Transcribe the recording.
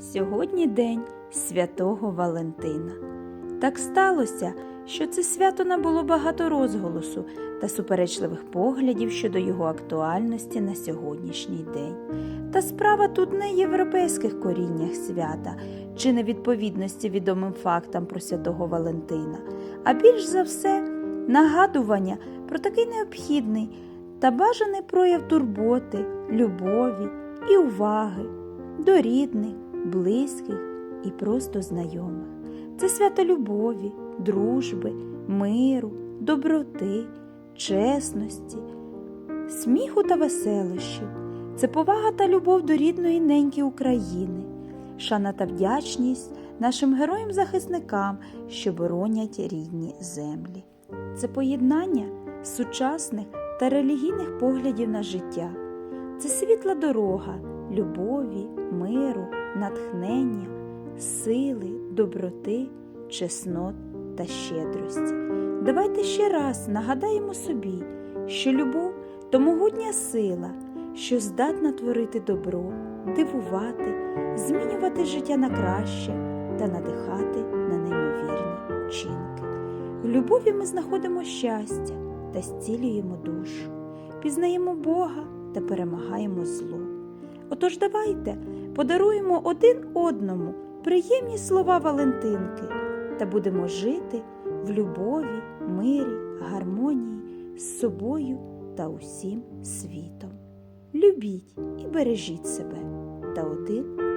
Сьогодні день святого Валентина. Так сталося, що це свято набуло багато розголосу та суперечливих поглядів щодо його актуальності на сьогоднішній день. Та справа тут не європейських коріннях свята чи невідповідності відомим фактам про святого Валентина, а більш за все нагадування про такий необхідний та бажаний прояв турботи, любові і уваги до рідних, близьких і просто знайомих. Це свято любові, дружби, миру, доброти, чесності, сміху та веселощів. Це повага та любов до рідної неньки України, шана та вдячність нашим героям-захисникам, що боронять рідні землі. Це поєднання сучасних та релігійних поглядів на життя. Це світла дорога любові, миру, натхнення, сили, доброти, чеснот та щедрості. Давайте ще раз нагадаємо собі, що любов то могутня сила, що здатна творити добро, дивувати, змінювати життя на краще та надихати на неймовірні вчинки. В любові ми знаходимо щастя та зцілюємо душу, пізнаємо Бога та перемагаємо зло. Отож давайте подаруємо один одному приємні слова Валентинки та будемо жити в любові, мирі, гармонії з собою та усім світом. Любіть і бережіть себе та один.